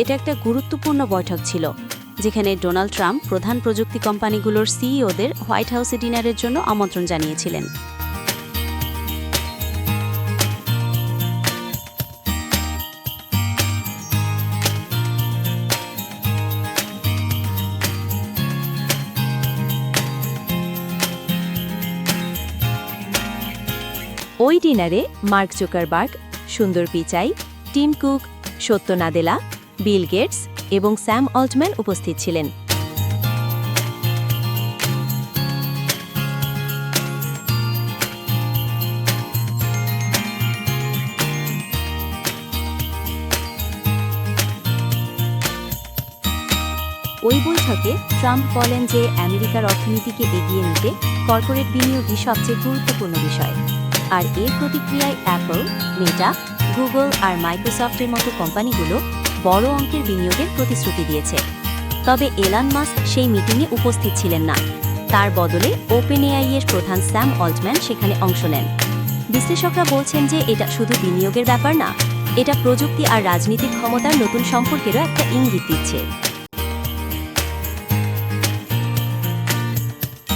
এটা একটা গুরুত্বপূর্ণ বৈঠক ছিল, যেখানে ডোনাল্ড ট্রাম্প প্রধান প্রযুক্তি কোম্পানিগুলোর সিইওদের হোয়াইট হাউসে ডিনারের জন্য আমন্ত্রণ জানিয়েছিলেন। ওই ডিনারে মার্ক জোকারবার্গ, সুন্দর Pichai Tim Cook Satya Nadella Bill Gates এবং স্যাম অল্টম্যান উপস্থিত ছিলেন। ওই বৈঠকে ট্রাম্প বলেন যে আমেরিকার অর্থনীতিকে এগিয়ে নিতে কর্পোরেট বিনিয়োগই সবচেয়ে গুরুত্বপূর্ণ বিষয়। আর এর প্রতিক্রিয়ায় অ্যাপল, মেটা, গুগল আর মাইক্রোসফটের মতো কোম্পানিগুলো বড় অঙ্কের বিনিয়োগের প্রতিশ্রুতি দিয়েছে। তবে এলান মাস্ক সেই মিটিংয়ে উপস্থিত ছিলেন না। তার বদলে ওপেন এআই এর প্রধান স্যাম অল্টম্যান সেখানে অংশ নেন। বিশ্লেষকরা বলছেন যে এটা শুধু বিনিয়োগের ব্যাপার না, এটা প্রযুক্তি আর রাজনীতিক ক্ষমতার নতুন সম্পর্কেরও একটা ইঙ্গিত দিচ্ছে।